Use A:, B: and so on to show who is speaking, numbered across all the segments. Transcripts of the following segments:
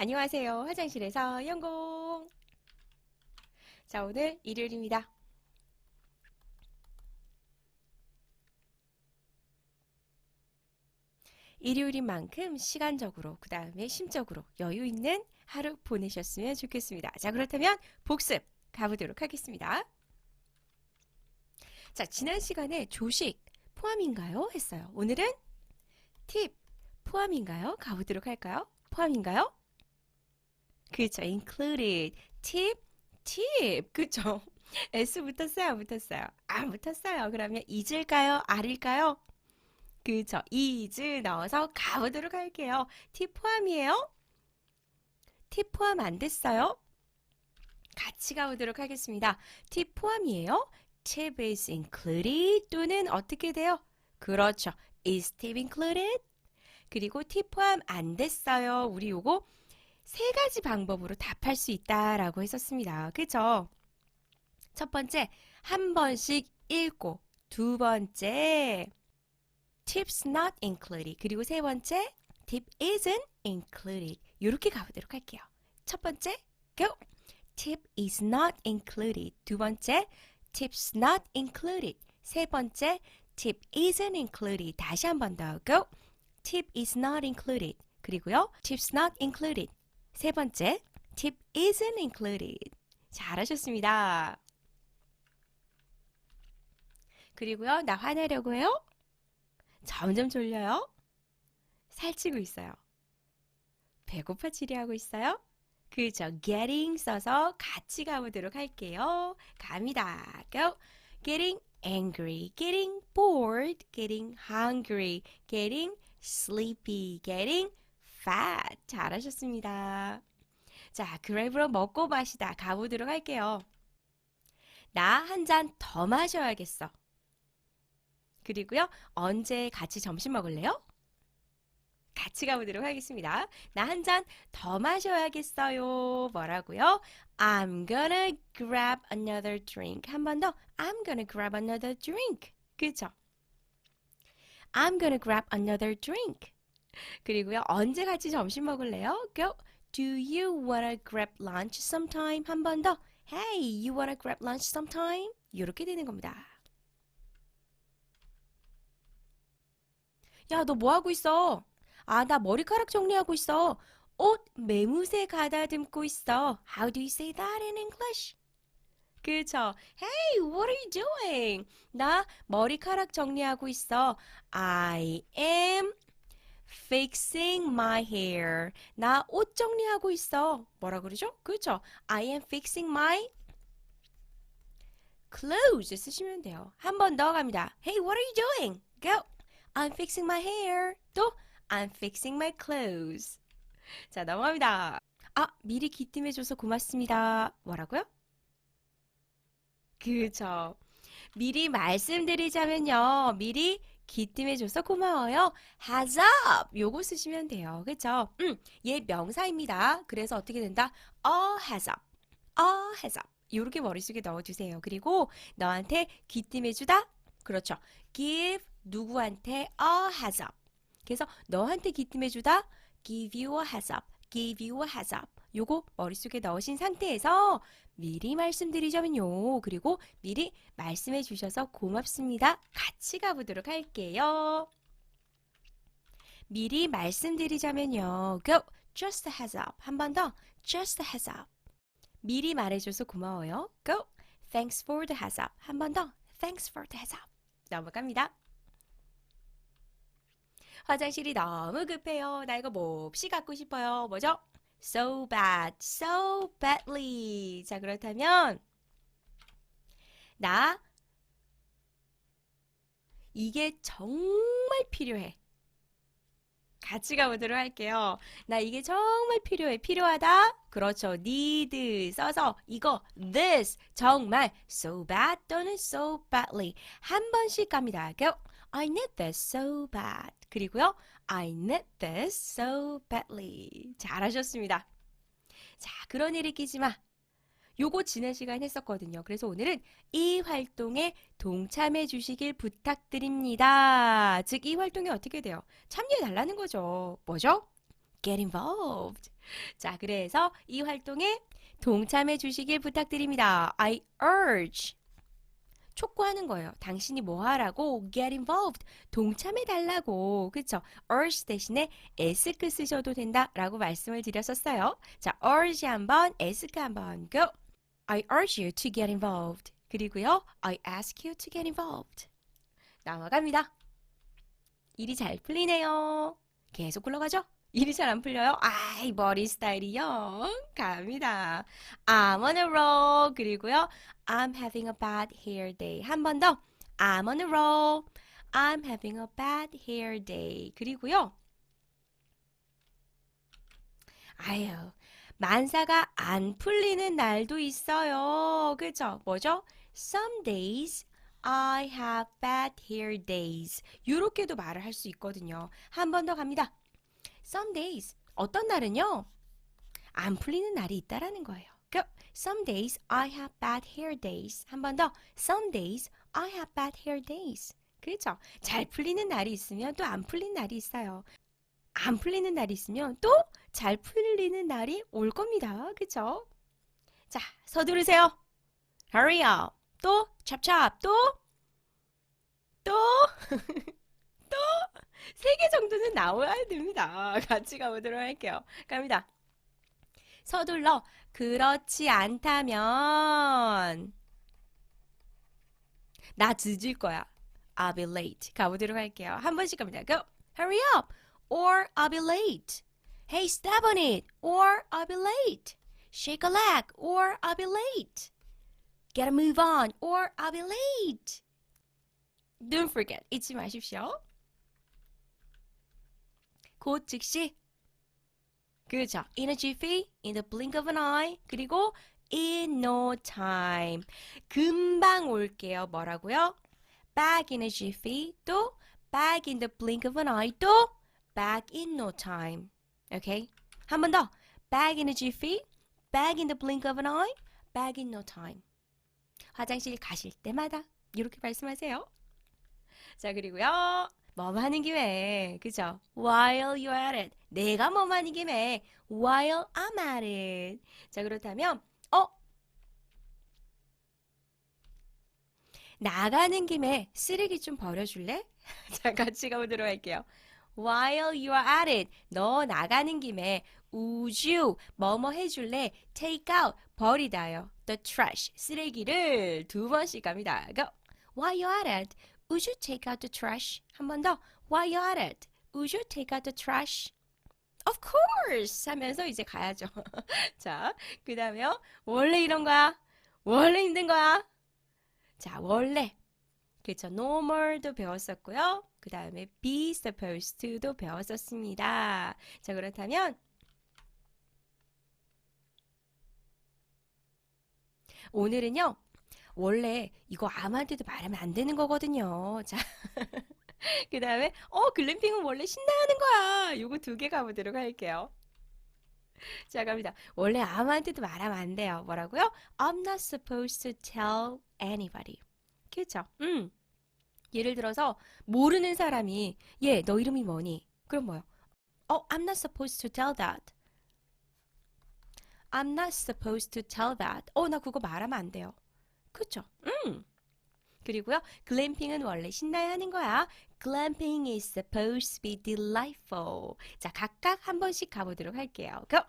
A: 안녕하세요. 화장실에서 영공. 자, 오늘 일요일입니다. 일요일인 만큼 시간적으로, 그 다음에 심적으로 여유 있는 하루 보내셨으면 좋겠습니다. 자, 그렇다면 복습 가보도록 하겠습니다. 자, 지난 시간에 조식 포함인가요? 했어요. 오늘은 팁 포함인가요? 가보도록 할까요? 포함인가요? 그쵸, included. 팁, 팁. 그쵸. S 붙었어요, 안 붙었어요? 안 붙었어요. 그러면 is일까요? a일까요? 그쵸. is 넣어서 가보도록 할게요. 팁 포함이에요? 팁 포함 안 됐어요? 같이 가보도록 하겠습니다. 팁 포함이에요? tip is included 또는 어떻게 돼요? 그렇죠. is tip included? 그리고 팁 포함 안 됐어요. 우리 요거 세 가지 방법으로 답할 수 있다라고 했었습니다. 그죠? 첫 번째, 한 번씩 읽고, 두 번째, tips not included. 그리고 세 번째, tip isn't included. 이렇게 가보도록 할게요. 첫 번째, go! tip is not included. 두 번째, tips not included. 세 번째, tip isn't included. 다시 한 번 더, go! tip is not included. 그리고요, tips not included. 세 번째, tip isn't included. 잘하셨습니다. 그리고요, 나 화내려고 해요? 점점 졸려요? 살찌고 있어요. 배고파 지리하고 있어요? 그죠. getting 써서 같이 가보도록 할게요. 갑니다. go. getting angry, getting bored, getting hungry, getting sleepy, getting fat. 잘하셨습니다. 자, 그랩으로 먹고 마시다 가보도록 할게요. 나 한 잔 더 마셔야겠어. 그리고요, 언제 같이 점심 먹을래요? 같이 가보도록 하겠습니다. 나 한 잔 더 마셔야겠어요. 뭐라고요? I'm gonna grab another drink. 한 번 더. I'm gonna grab another drink. 그죠? I'm gonna grab another drink. 그리고요, 언제 같이 점심 먹을래요? Go. Do you wanna grab lunch sometime? 한 번 더. Hey, you wanna grab lunch sometime? 이렇게 되는 겁니다. 야, 너 뭐 하고 있어? 아, 나 머리카락 정리하고 있어. 옷 매무새 가다듬고 있어. How do you say that in English? 그쵸? Hey, what are you doing? 나 머리카락 정리하고 있어. I am fixing my hair. 나 옷 정리하고 있어. 뭐라 그러죠? 그쵸? I am fixing my clothes 쓰시면 돼요. 한 번 더 갑니다. Hey, what are you doing? Go. I'm fixing my hair. 또 I'm fixing my clothes. 자, 넘어갑니다. 아, 미리 기뜸해줘서 고맙습니다. 뭐라고요? 그죠. 미리 말씀드리자면요. 미리 기뜸해줘서 고마워요. has. 요거 쓰시면 돼요. 그죠? 음, 얘 명사입니다. 그래서 어떻게 된다? a has up. has. 요렇게 머릿속에 넣어주세요. 그리고 너한테 기뜸해주다? 그렇죠. give 누구한테 a has up. 그래서 너한테 기뜸해주다 give you a heads up, give you a heads up. 요거 머릿속에 넣으신 상태에서 미리 말씀드리자면요. 그리고 미리 말씀해 주셔서 고맙습니다. 같이 가보도록 할게요. 미리 말씀드리자면요. go, just heads up. 한 번 더, just heads up. 미리 말해줘서 고마워요. go, thanks for the heads up. 한 번 더, thanks for the heads up. 넘어갑니다. 화장실이 너무 급해요. 나 이거 몹시 갖고 싶어요. 뭐죠? So bad, so badly. 자, 그렇다면 나 이게 정말 필요해. 같이 가보도록 할게요. 나 이게 정말 필요해. 필요하다? 그렇죠. need 써서 이거 this 정말 so bad 또는 so badly 한 번씩 갑니다. go. I need this so bad. 그리고요. I need this so badly. 잘하셨습니다. 자, 그런 일이 끼지 마. 요거 지난 시간 했었거든요. 그래서 오늘은 이 활동에 동참해 주시길 부탁드립니다. 즉, 이 활동이 어떻게 돼요? 참여해 달라는 거죠. 뭐죠? get involved. 자, 그래서 이 활동에 동참해 주시길 부탁드립니다. I urge. 촉구하는 거예요. 당신이 뭐 하라고 get involved. 동참해 달라고. 그쵸? urge 대신에 ask 쓰셔도 된다 라고 말씀을 드렸었어요. 자, urge 한번, ask 한번 go. I urge you to get involved. 그리고요, I ask you to get involved. 넘어갑니다. 일이 잘 풀리네요. 계속 굴러가죠? 일이 잘 안 풀려요? 아이, 머리 스타일이 영 갑니다. I'm on a roll. 그리고요, I'm having a bad hair day. 한 번 더. I'm on a roll. I'm having a bad hair day. 그리고요, 아유, 만사가 안 풀리는 날도 있어요. 그죠? 뭐죠? Some days I have bad hair days. 이렇게도 말을 할 수 있거든요. 한 번 더 갑니다. Some days. 어떤 날은요? 안 풀리는 날이 있다라는 거예요. 그 Some days I have bad hair days. 한 번 더. Some days I have bad hair days. 그렇죠? 잘 풀리는 날이 있으면 또 안 풀린 날이 있어요. 안 풀리는 날이 있으면 또 잘 풀리는 날이 올 겁니다. 그쵸? 자, 서두르세요. Hurry up. 또, 찹찹. 또, 또, 또, 세 개 정도는 나와야 됩니다. 같이 가보도록 할게요. 갑니다. 서둘러. 그렇지 않다면, 나 늦을 거야. I'll be late. 가보도록 할게요. 한 번씩 갑니다. Go. Hurry up. Or I'll be late. Hey, step on it. Or I'll be late. Shake a leg. Or I'll be late. Gotta move on. Or I'll be late. Don't forget. 잊지 마십시오. 곧 즉시. 그죠. In a jiffy. In the blink of an eye. 그리고 in no time. 금방 올게요. 뭐라고요? back in a jiffy. 또 back in the blink of an eye. 또 back in no time. 오케이? 한번 더. back in a jiffy. back in the blink of an eye. back in no time. 화장실 가실 때마다 이렇게 말씀하세요. 자, 그리고요. 뭐뭐 하는 김에, 그죠? While you're at it. 내가 뭐뭐 하는 김에, while I'm at it. 자, 그렇다면, 어? 나가는 김에 쓰레기 좀 버려줄래? 자, 같이 가보도록 할게요. While you are at it. 너 나가는 김에 would you 뭐뭐 해줄래? Take out 버리다요. The trash 쓰레기를 두 번씩 갑니다. Go. While you are at it. Would you take out the trash? 한 번 더. You are it. Would you take out the trash? Of course! 하면서 이제 가야죠. 자, 그 다음에요. 원래 이런 거야. 원래 힘든 거야. 자, 원래. 그렇죠. normal도 배웠었고요. 그 다음에 be supposed to도 배웠었습니다. 자, 그렇다면 오늘은요. 원래 이거 아무한테도 말하면 안 되는 거거든요. 자, 그 다음에 어 글램핑은 원래 신나하는 거야. 요거 두 개 가보도록 할게요. 자, 갑니다. 원래 아무한테도 말하면 안 돼요. 뭐라고요? I'm not supposed to tell anybody. 그렇죠? 음. 예를 들어서 모르는 사람이 얘, 너 이름이 뭐니? 그럼 뭐요? 어, I'm not supposed to tell that. I'm not supposed to tell that. 어, 나 그거 말하면 안 돼요. 그쵸? 음. 그리고요, 글램핑은 원래 신나야 하는 거야. Glamping is supposed to be delightful. 자, 각각 한 번씩 가보도록 할게요. Go.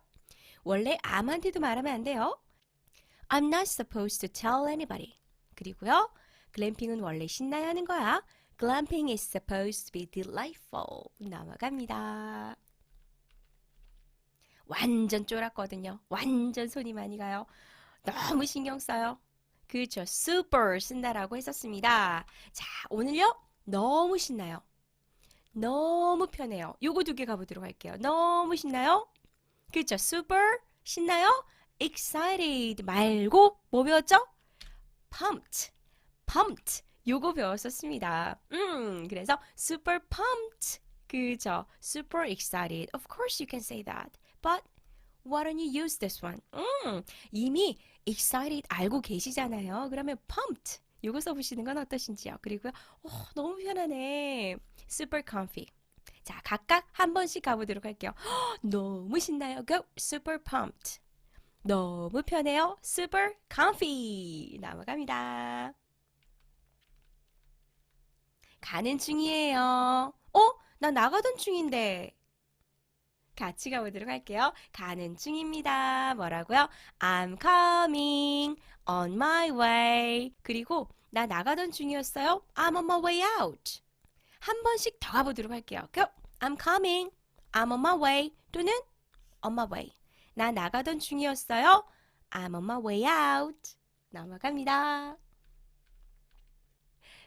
A: 원래 아무한테도 말하면 안 돼요. I'm not supposed to tell anybody. 그리고요, 글램핑은 원래 신나야 하는 거야. Glamping is supposed to be delightful. 넘어갑니다. 완전 쫄았거든요. 완전 손이 많이 가요. 너무 신경 써요. 그렇죠. super 쓴다라고 했었습니다. 자, 오늘요. 너무 신나요. 너무 편해요. 요거 두 개 가보도록 할게요. 너무 신나요? 그렇죠. super 신나요? excited 말고 뭐 배웠죠? pumped. pumped. 요거 배웠었습니다. 음, 그래서 super pumped. 그죠? super excited. Of course you can say that. But why don't you use this one? 음, 이미 excited 알고 계시잖아요. 그러면 pumped. 요거 써보시는 건 어떠신지요? 그리고요, 어, 너무 편하네. super comfy. 자, 각각 한 번씩 가보도록 할게요. 헉, 너무 신나요. Go. Super pumped. 너무 편해요. Super comfy. 넘어갑니다. 가는 중이에요. 어? 나 나가던 중인데. 같이 가보도록 할게요. 가는 중입니다. 뭐라고요? I'm coming on my way. 그리고 나 나가던 중이었어요. I'm on my way out. 한 번씩 더 가보도록 할게요. Go. I'm coming. I'm on my way. 또는 on my way. 나 나가던 중이었어요. I'm on my way out. 넘어갑니다.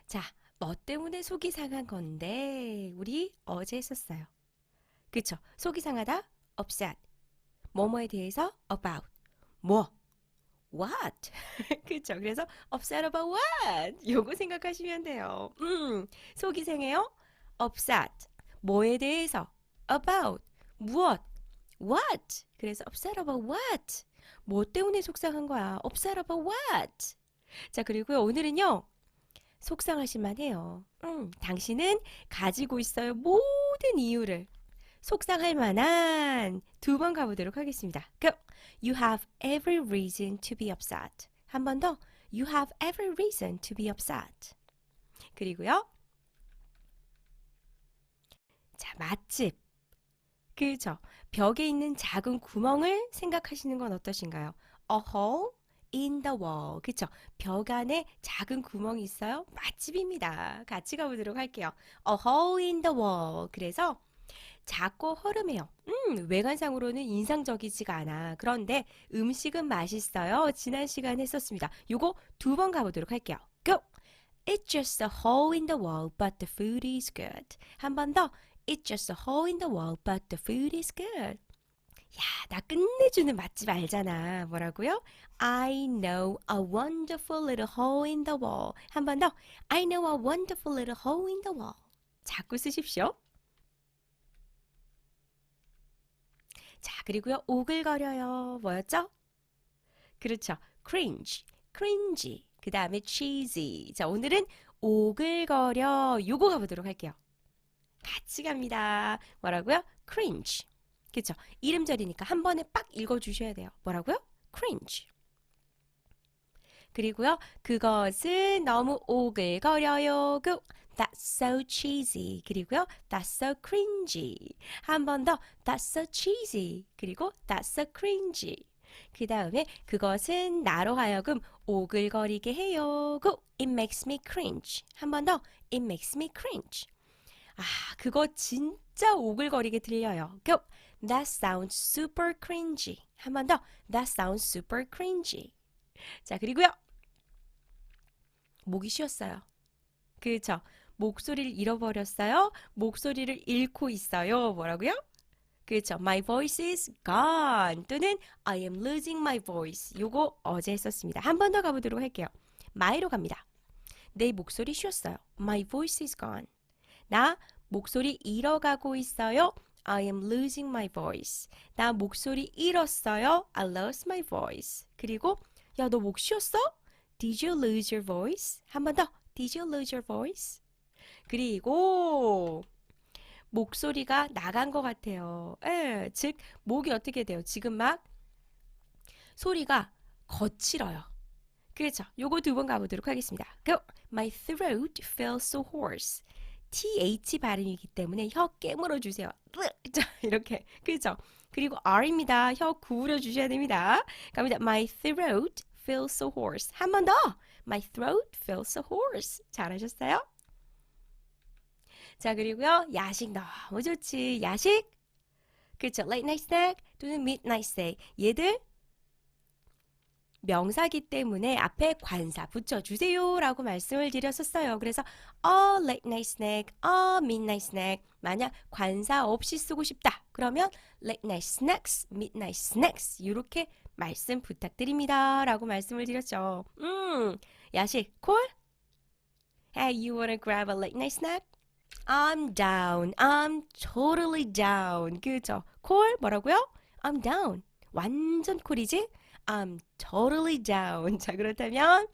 A: 자, 뭐 때문에 속이 상한 건데 우리 어제 했었어요. 그쵸? 속이 상하다 upset. 뭐뭐에 대해서 about. 뭐? what? 그쵸? 그래서 upset about what? 요거 생각하시면 돼요. 음, 속이 상해요? upset. 뭐에 대해서? about. 무엇? what? 그래서 upset about what? 뭐 때문에 속상한 거야? upset about what? 자, 그리고요, 오늘은요, 속상하실만 해요. 음, 당신은 가지고 있어요. 모든 이유를. 속상할 만한 두 번 가보도록 하겠습니다. Go. You have every reason to be upset. 한 번 더. You have every reason to be upset. 그리고요. 자, 맛집. 그죠? 벽에 있는 작은 구멍을 생각하시는 건 어떠신가요? A hole in the wall. 그쵸? 벽 안에 작은 구멍이 있어요? 맛집입니다. 같이 가보도록 할게요. A hole in the wall. 그래서 작고 허름해요. 음, 외관상으로는 인상적이지가 않아. 그런데 음식은 맛있어요. 지난 시간에 했었습니다. 요거 두 번 가보도록 할게요. Go! It's just a hole in the wall, but the food is good. 한 번 더. It's just a hole in the wall, but the food is good. 야, 나 끝내주는 맛집 알잖아. 뭐라고요? I know a wonderful little hole in the wall. 한 번 더. I know a wonderful little hole in the wall. 자꾸 쓰십시오. 자, 그리고요. 오글거려요. 뭐였죠? 그렇죠. cringe, cringy. 그 다음에 cheesy. 자, 오늘은 오글거려. 요거 가보도록 할게요. 같이 갑니다. 뭐라고요? cringe. 그렇죠. 이름절이니까 한 번에 빡 읽어주셔야 돼요. 뭐라고요? cringe. 그리고요. 그것은 너무 오글거려요. 그 That's so cheesy. 그리고요. That's so cringy. 한 번 더. That's so cheesy. 그리고 That's so cringy. 그 다음에 그것은 나로 하여금 오글거리게 해요. 그 It makes me cringe. 한 번 더. It makes me cringe. 아, 그거 진짜 오글거리게 들려요. 그 That sounds super cringy. 한 번 더. That sounds super cringy. 자, 그리고요. 목이 쉬었어요. 그렇죠. 목소리를 잃어버렸어요. 목소리를 잃고 있어요. 뭐라고요? 그렇죠. My voice is gone. 또는 I am losing my voice. 요거 어제 했었습니다. 한 번 더 가보도록 할게요. my로 갑니다. 내 목소리 쉬었어요. My voice is gone. 나 목소리 잃어가고 있어요. I am losing my voice. 나 목소리 잃었어요. I lost my voice. 그리고 야, 너 목 쉬었어? Did you lose your voice? 한 번 더. Did you lose your voice? 그리고 목소리가 나간 것 같아요. 예, 즉 목이 어떻게 돼요? 지금 막 소리가 거칠어요. 그렇죠. 요거 두 번 가보도록 하겠습니다. Go. My throat feels so hoarse. th 발음이기 때문에 혀 깨물어 주세요. 자, 이렇게 그렇죠. 그리고 r입니다. 혀 구부려 주셔야 됩니다. 갑니다. My throat feels so hoarse. 한 번 더. My throat feels so hoarse. 잘하셨어요? 자, 그리고요. 야식 너무 좋지. 야식. 그렇죠. late night snack 또는 midnight snack. 얘들 명사기 때문에 앞에 관사 붙여주세요 라고 말씀을 드렸었어요. 그래서 a late night snack, a midnight snack 만약 관사 없이 쓰고 싶다. 그러면 late night snacks, midnight snacks 이렇게 말씀 부탁드립니다 라고 말씀을 드렸죠. 음, 야식 콜? Hey, you wanna grab a late night snack? I'm down. I'm totally down. 그죠? 콜 뭐라고요? I'm down. 완전 콜이지? I'm totally down. 자, 그렇다면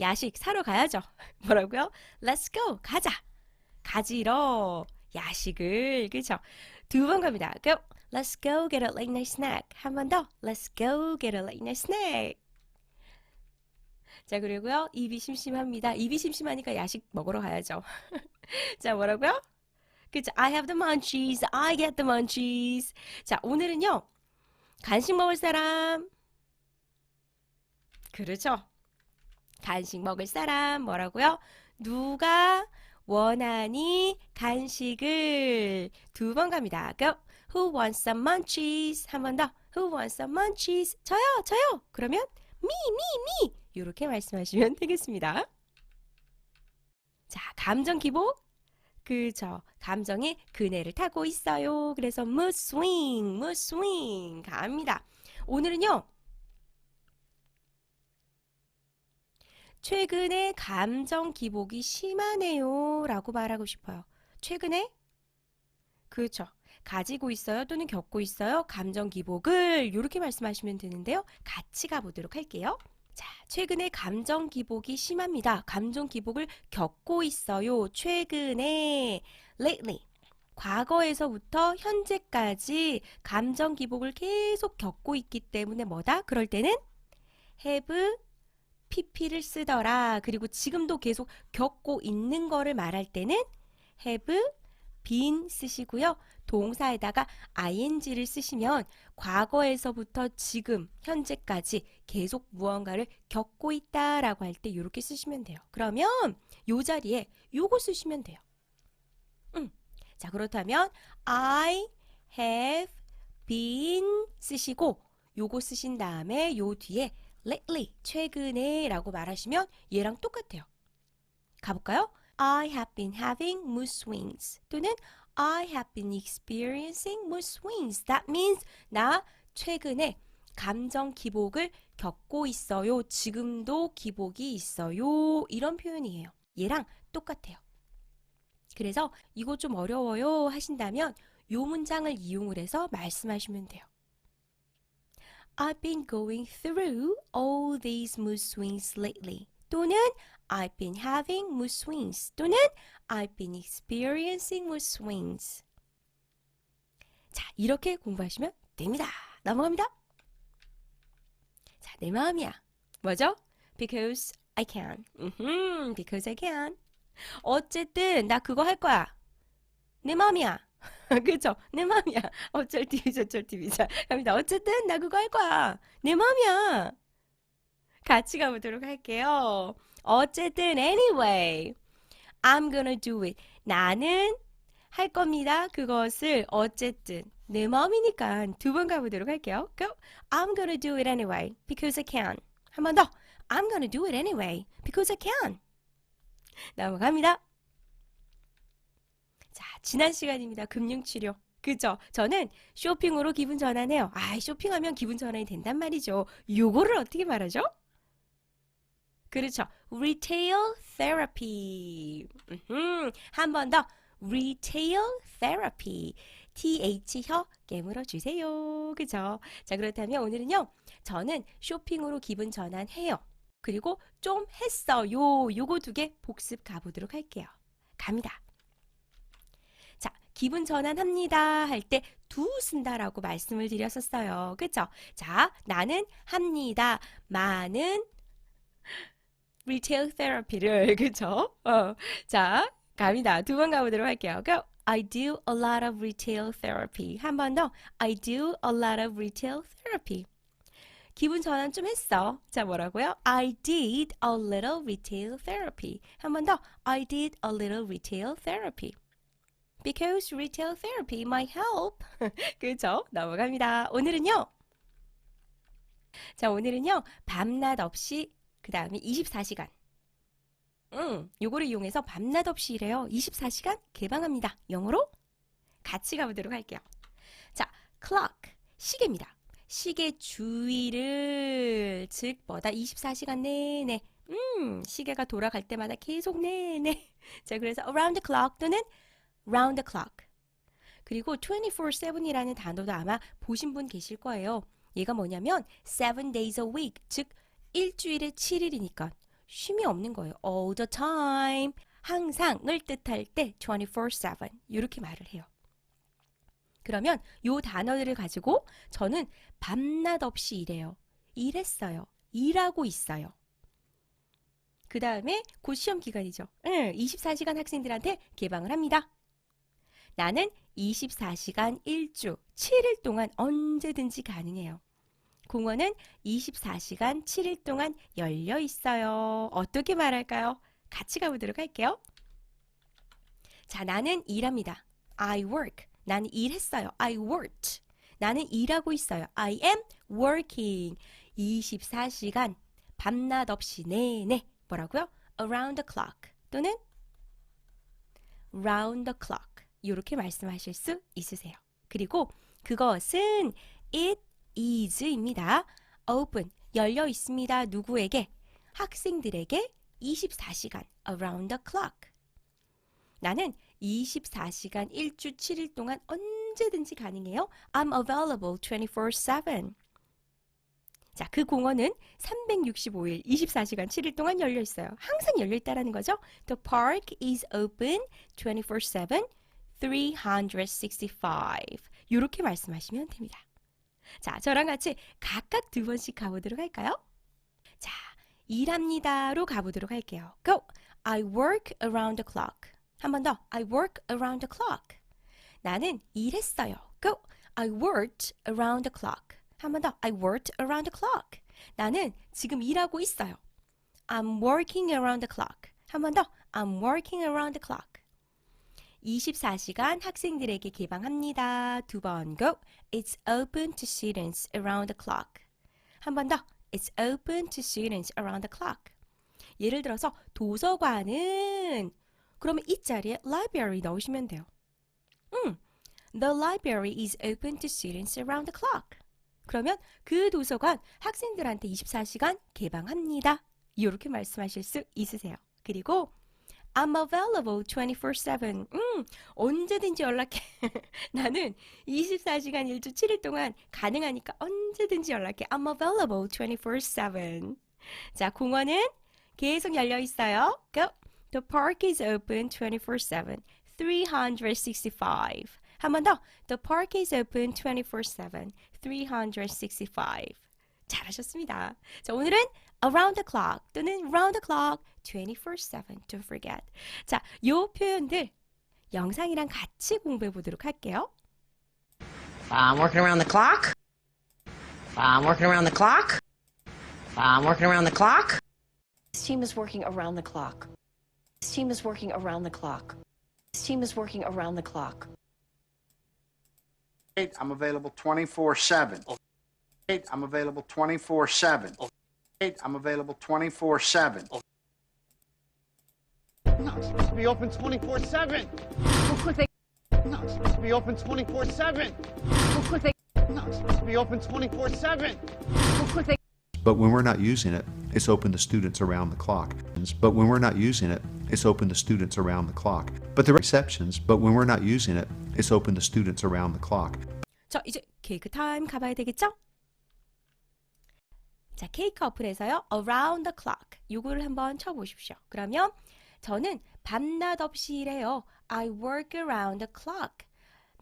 A: 야식 사러 가야죠. 뭐라고요? Let's go. 가자. 가지러 야식을 그죠? 두 번 갑니다. Go. Let's go get a late night snack. 한 번 더. Let's go get a late night snack. 자, 그리고요. 입이 심심합니다. 입이 심심하니까 야식 먹으러 가야죠. 자, 뭐라고요? 그죠? I have the munchies. I get the munchies. 자, 오늘은요. 간식 먹을 사람. 그렇죠. 간식 먹을 사람 뭐라고요? 누가 원하니 간식을 두 번 갑니다. Go. Who wants some munchies? 한 번 더. Who wants some munchies? 저요, 저요. 그러면 me, me, me. 이렇게 말씀하시면 되겠습니다. 자, 감정 기복. 그죠. 감정이 그네를 타고 있어요. 그래서 mood swing, mood swing 갑니다. 오늘은요. 최근에 감정 기복이 심하네요. 라고 말하고 싶어요. 최근에? 그렇죠. 가지고 있어요. 또는 겪고 있어요. 감정 기복을. 이렇게 말씀하시면 되는데요. 같이 가보도록 할게요. 자, 최근에 감정 기복이 심합니다. 감정 기복을 겪고 있어요. 최근에. lately. 과거에서부터 현재까지 감정 기복을 계속 겪고 있기 때문에 뭐다? 그럴 때는 have pp를 쓰더라. 그리고 지금도 계속 겪고 있는 거를 말할 때는 have been 쓰시고요. 동사에다가 ing를 쓰시면 과거에서부터 지금 현재까지 계속 무언가를 겪고 있다라고 할 때 이렇게 쓰시면 돼요. 그러면 요 자리에 요거 쓰시면 돼요. 음. 자, 그렇다면 I have been 쓰시고 요거 쓰신 다음에 요 뒤에 lately 최근에 라고 말하시면 얘랑 똑같아요. 가볼까요? I have been having mood swings 또는 I have been experiencing mood swings. That means 나 최근에 감정 기복을 겪고 있어요. 지금도 기복이 있어요. 이런 표현이에요. 얘랑 똑같아요. 그래서 이거 좀 어려워요 하신다면 요 문장을 이용을 해서 말씀하시면 돼요. I've been going through all these mood swings lately. 또는 I've been having mood swings. 또는 I've been experiencing mood swings. 자, 이렇게 공부하시면 됩니다. 넘어갑니다. 자, 내 마음이야. 뭐죠? Because I can. because I can. 어쨌든 나 그거 할 거야. 내 마음이야. 그죠? 내 마음이야. 어쩔 TV 저쩔 TV 자 갑니다. 어쨌든 나 그거 할 거야. 내 마음이야. 같이 가보도록 할게요. 어쨌든 anyway, I'm gonna do it. 나는 할 겁니다. 그것을 어쨌든 내 마음이니까 두 번 가보도록 할게요. Go. I'm gonna do it anyway because I can. 한 번 더. I'm gonna do it anyway because I can. 넘어갑니다. 자, 지난 시간입니다. 금융치료. 그죠? 저는 쇼핑으로 기분 전환해요. 아, 쇼핑하면 기분 전환이 된단 말이죠. 요거를 어떻게 말하죠? 그렇죠. retail therapy. 한 번 더. retail therapy. th 혀 깨물어 주세요. 그죠? 자, 그렇다면 오늘은요. 저는 쇼핑으로 기분 전환해요. 그리고 좀 했어요. 요거 두 개 복습 가보도록 할게요. 갑니다. 자, 기분 전환합니다 할 때 두 쓴다라고 말씀을 드렸었어요. 그쵸? 자, 나는 합니다. 많은 리테일 테라피를 그쵸? 어, 자, 갑니다. 두 번 가보도록 할게요. Go. I do a lot of retail therapy. 한 번 더. I do a lot of retail therapy. 기분 전환 좀 했어. 자, 뭐라고요? I did a little retail therapy. 한 번 더. I did a little retail therapy. Because retail therapy might help. 그죠? 넘어갑니다. 오늘은요. 자, 오늘은요. 밤낮 없이 그 다음에 24시간. 응, 요거를 이용해서 밤낮 없이 일해요. 24시간 개방합니다. 영어로 같이 가보도록 할게요. 자, clock, 시계입니다. 시계 주위를, 즉, 뭐다, 24시간 내내, 음, 시계가 돌아갈 때마다 계속 내내. 자, 그래서 around the clock 또는 round the clock. 그리고 24-7이라는 단어도 아마 보신 분 계실 거예요. 얘가 뭐냐면, seven days a week, 즉, 일주일에 7일이니까 쉼이 없는 거예요. all the time. 항상을 뜻할 때 24/7 이렇게 말을 해요. 그러면 요 단어들을 가지고 저는 밤낮 없이 일해요. 일했어요. 일하고 있어요. 그 다음에 곧 시험 기간이죠. 응, 24시간 학생들한테 개방을 합니다. 나는 24시간 1주 7일 동안 언제든지 가능해요. 공원은 24시간 7일 동안 열려 있어요. 어떻게 말할까요? 같이 가보도록 할게요. 자, 나는 일합니다. I work. 나는 일했어요. I worked. 나는 일하고 있어요. I am working. 24시간 밤낮 없이 내내 뭐라고요? around the clock 또는 round the clock 이렇게 말씀하실 수 있으세요. 그리고 그것은 it is입니다. open 열려 있습니다. 누구에게? 학생들에게 24시간 around the clock. 나는 24시간 1주 7일 동안 언제든지 가능해요. I'm available 24/7. 자, 그 공원은 365일 24시간 7일 동안 열려 있어요. 항상 열려 있다라는 거죠. The park is open 24/7 365. 이렇게 말씀하시면 됩니다. 자, 저랑 같이 각각 두 번씩 가보도록 할까요? 자, 일합니다로 가보도록 할게요. Go. I work around the clock. 한 번 더. I work around the clock. 나는 일했어요. Go. I worked around the clock. 한 번 더. I worked around the clock. 나는 지금 일하고 있어요. I'm working around the clock. 한 번 더. I'm working around the clock. 24시간 학생들에게 개방합니다. 두 번 go. It's open to students around the clock. 한 번 더. It's open to students around the clock. 예를 들어서 도서관은 그러면 이 자리에 library 넣으시면 돼요. 음, the library is open to students around the clock. 그러면 그 도서관 학생들한테 24시간 개방합니다. 이렇게 말씀하실 수 있으세요. 그리고 I'm available 24/7. 음, 언제든지 연락해. 나는 24시간 1주 7일 동안 가능하니까 언제든지 연락해. I'm available 24/7. 자, 공원은 계속 열려 있어요. Go. The park is open 24/7. 365. 한 번 더. The park is open 24/7. 365. 잘하셨습니다. 자, 오늘은 around the clock 또는 round the clock 24/7 to forget. 자, 요 표현들 영상이랑 같이 공부해 보도록 할게요.
B: Uh, I'm working around the clock. Uh, I'm working around the clock. Uh, I'm working around the clock.
C: This team is working around the clock. This team is working around the clock. This team is working around the clock.
D: I'm available 24 7. I'm available 24 7. I'm available 24
E: 7. Not supposed to be open 24-7. Real quick, they... Not supposed to be open 24-7. Real quick, they... Not supposed to be open 24-7. Real quick, they...
F: But when we're not using it, it's open to students around the clock. But when we're not using it, it's open to students around the clock. But there are exceptions, but when we're not using it, it's open to students around the clock.
A: 자 이제 케이크 타임 가봐야 되겠죠? 자, 케이크 어플에서요. around the clock 요거를 한번 쳐 보십시오. 그러면 저는 밤낮 없이 일해요. I work around the clock.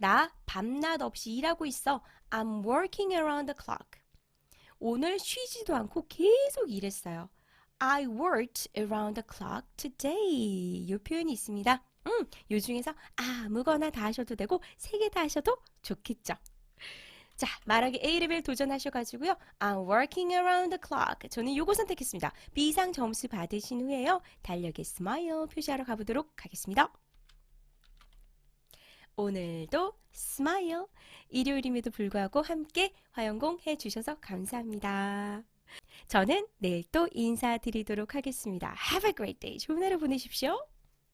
A: 나 밤낮 없이 일하고 있어. I'm working around the clock. 오늘 쉬지도 않고 계속 일했어요. I worked around the clock today. 이 표현이 있습니다. 음, 요 중에서 아무거나 다 하셔도 되고 세 개 다 하셔도 좋겠죠. 자, 말하기 A레벨 도전하셔가지고요. I'm working around the clock. 저는 요거 선택했습니다. 비상 점수 받으신 후에요. 달력에 스마일 표시하러 가보도록 하겠습니다. 오늘도 스마일. 일요일임에도 불구하고 함께 화영공 해주셔서 감사합니다. 저는 내일 또 인사드리도록 하겠습니다. Have a great day. 좋은 하루 보내십시오.